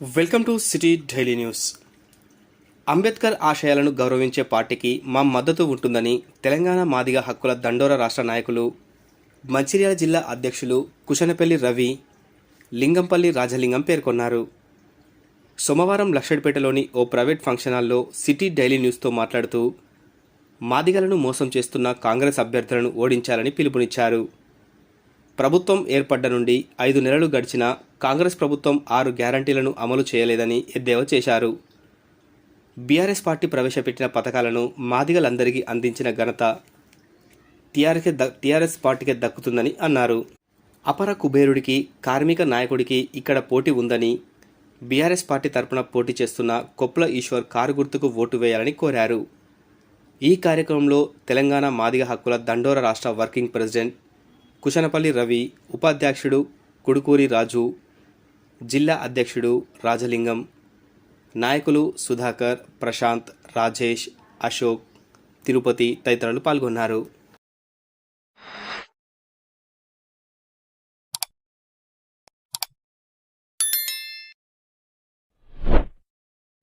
Welcome to city daily news. Ambedkar ఆశయాలను గౌరవించే పార్టీకి మా మద్దతు ఉంటుందని తెలంగాణ మాదిగ హక్కుల దండోర రాష్ట్ర నాయకులు మంచిర్యాల జిల్లా అధ్యక్షులు కుషనపల్లి రవి లింగంపల్లి రాజలింగం పేర్కొన్నారు. సోమవారం లక్షడిపేటలోని ఓ ప్రైవేట్ ఫంక్షన్ హాల్లో సిటీ డైలీ న్యూస్తో మాట్లాడుతూ మాదిగలను మోసం చేస్తున్న కాంగ్రెస్ అభ్యర్థులను ఓడించాలని పిలుపునిచ్చారు. ప్రభుత్వం ఏర్పడ్డ నుండి ఐదు నెలలు గడిచినా కాంగ్రెస్ ప్రభుత్వం ఆరు గ్యారంటీలను అమలు చేయలేదని ఎద్దేవా చేశారు. బీఆర్ఎస్ పార్టీ ప్రవేశపెట్టిన పథకాలను మాదిగలందరికీ అందించిన ఘనత టీఆర్ఎస్ ద టీఆర్ఎస్ పార్టీకే దక్కుతుందని అన్నారు. అపర కుబేరుడికి కార్మిక నాయకుడికి ఇక్కడ పోటీ ఉందని బీఆర్ఎస్ పార్టీ తరపున పోటీ చేస్తున్న కొప్పుల ఈశ్వర్ కారు గుర్తుకు ఓటు వేయాలని కోరారు. ఈ కార్యక్రమంలో తెలంగాణ మాదిగ హక్కుల దండోర రాష్ట్ర వర్కింగ్ ప్రెసిడెంట్ కుషనపల్లి రవి ఉపాధ్యక్షుడు కుడుకూరి రాజు జిల్లా అధ్యక్షుడు రాజలింగం నాయకులు సుధాకర్ ప్రశాంత్ రాజేష్ అశోక్ తిరుపతి తదితరులు పాల్గొన్నారు.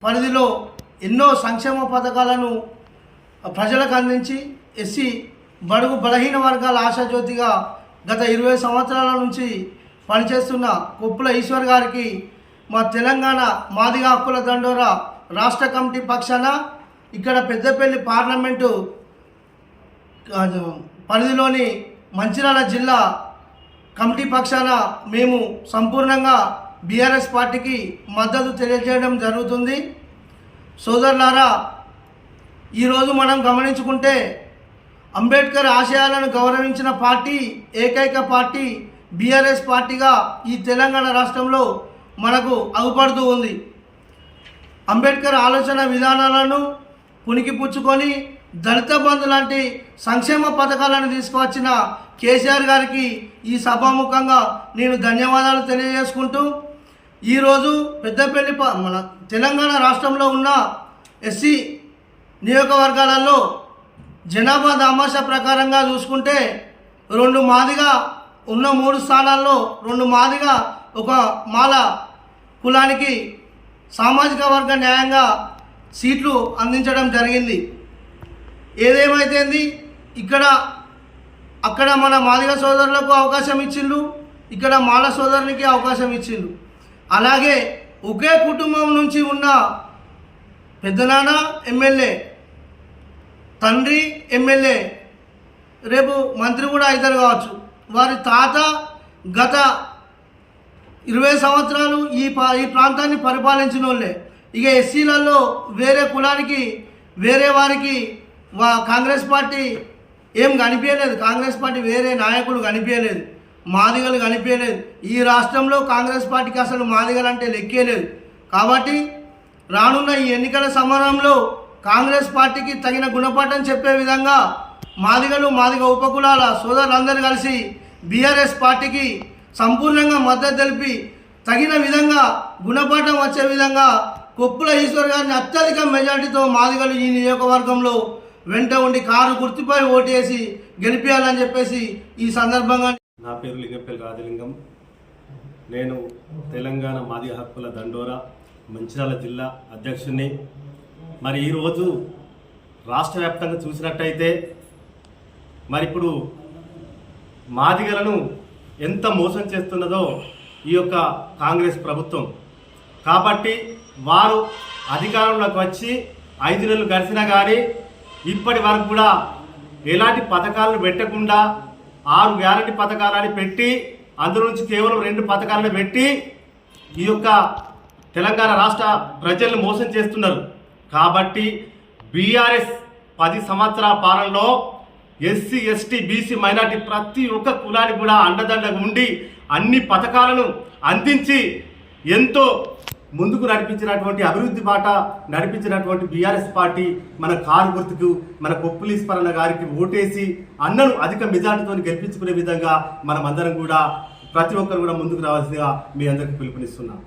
పరిధిలో ఎన్నో సంక్షేమ పథకాలను ప్రజలకు అందించి ఎస్సీ బడుగు బలహీన వర్గాల ఆశాజ్యోతిగా గత ఇరవై సంవత్సరాల నుంచి పనిచేస్తున్న కొప్పుల ఈశ్వర్ గారికి మా తెలంగాణ మాదిగ హక్కుల దండోర రాష్ట్ర కమిటీ పక్షాన ఇక్కడ పెద్దపల్లి పార్లమెంటు పరిధిలోని మంచిర్యాల జిల్లా కమిటీ పక్షాన మేము సంపూర్ణంగా బీఆర్ఎస్ పార్టీకి మద్దతు తెలియజేయడం జరుగుతుంది. సోదరులారా ఈరోజు మనం గమనించుకుంటే అంబేద్కర్ ఆశయాలను గౌరవించిన పార్టీ ఏకైక పార్టీ బీఆర్ఎస్ పార్టీగా ఈ తెలంగాణ రాష్ట్రంలో మనకు అగుపడుతూ ఉంది. అంబేద్కర్ ఆలోచన విధానాలను పుణికిపుచ్చుకొని దళిత బంధు లాంటి సంక్షేమ పథకాలను తీసుకువచ్చిన కేసీఆర్ గారికి ఈ సభాముఖంగా నేను ధన్యవాదాలు తెలియజేసుకుంటూ ఈరోజు పెద్దపల్లి ప- మన తెలంగాణ రాష్ట్రంలో ఉన్న ఎస్సీ నియోజకవర్గాలలో జనాభా దామాష ప్రకారంగా చూసుకుంటే రెండు మాదిగా ఉన్న మూడు స్థానాల్లో రెండు మాదిగా ఒక మాల కులానికి సామాజిక వర్గ న్యాయంగా సీట్లు అందించడం జరిగింది. ఏదేమైతేంది ఇక్కడ అక్కడ మన మాదిగ సోదరులకు అవకాశం ఇచ్చిండు ఇక్కడ మాల సోదరునికి అవకాశం ఇచ్చిండు అలాగే ఒకే కుటుంబం నుంచి ఉన్న పెద్దనాన్న ఎమ్మెల్యే తండ్రి ఎమ్మెల్యే రేపు మంత్రి కూడా అవుతారు కావచ్చు. వారి తాత గత ఇరవై సంవత్సరాలు ఈ పా ఈ ప్రాంతాన్ని పరిపాలించిన వాళ్ళే. ఇక ఎస్సీలలో వేరే కులానికి వేరే వారికి వా కాంగ్రెస్ పార్టీ ఏం కనిపించలేదు. కాంగ్రెస్ పార్టీ వేరే నాయకులు కనిపించలేదు. మాదిగలు కనిపించలేదు. ఈ రాష్ట్రంలో కాంగ్రెస్ పార్టీకి అసలు మాదిగలు అంటే లెక్కే లేదు. కాబట్టి రానున్న ఈ ఎన్నికల సమరంలో కాంగ్రెస్ పార్టీకి తగిన గుణపాఠం చెప్పే విధంగా మాదిగలు మాదిగ ఉపకులాల సోదరులందరూ కలిసి బీఆర్ఎస్ పార్టీకి సంపూర్ణంగా మద్దతు తెలిపి తగిన విధంగా గుణపాఠం వచ్చే విధంగా కొప్పుల ఈశ్వర్ గారిని అత్యధిక మెజార్టీతో మాదిగలు ఈ నియోజకవర్గంలో వెంట ఉండి కారు గుర్తుపై ఓటేసి గెలిపించాలని చెప్పేసి ఈ సందర్భంగా నా పేరు లింగపల్లి రాజలింగం. నేను తెలంగాణ మాదిగ హక్కుల దండోరా మంచిర్యాల జిల్లా అధ్యక్షుడిని మరి ఈరోజు రాష్ట్ర వ్యాప్తంగా చూసినట్టయితే మరి ఇప్పుడు మాదిగలను ఎంత మోసం చేస్తున్నదో ఈ యొక్క కాంగ్రెస్ ప్రభుత్వం. కాబట్టి వారు అధికారంలోకి వచ్చి ఐదు నెలలు గడిచినా కానీ ఇప్పటి వరకు కూడా ఎలాంటి పథకాలను పెట్టకుండా ఆరు గ్యారంటీ పథకాలని పెట్టి అందులో నుంచి కేవలం రెండు పథకాలను పెట్టి ఈ యొక్క తెలంగాణ రాష్ట్ర ప్రజలను మోసం చేస్తున్నారు. కాబట్టి బీఆర్ఎస్ పది సంవత్సరాల పాలనలో ఎస్సీ ఎస్టీ బీసీ మైనార్టీ ప్రతి ఒక్క కులానికి కూడా అండదండగా ఉండి అన్ని పథకాలను అందించి ఎంతో ముందుకు నడిపించినటువంటి అభివృద్ధి బాట నడిపించినటువంటి బీఆర్ఎస్ పార్టీ మన కారు గుర్తుకు మన కొప్పులీశ్వరన్న గారికి ఓటేసి అన్నను అధిక మెజార్టీతో గెలిపించుకునే విధంగా మనమందరం కూడా ప్రతి ఒక్కరు కూడా ముందుకు రావాల్సిందిగా మీ అందరికీ పిలుపునిస్తున్నాం.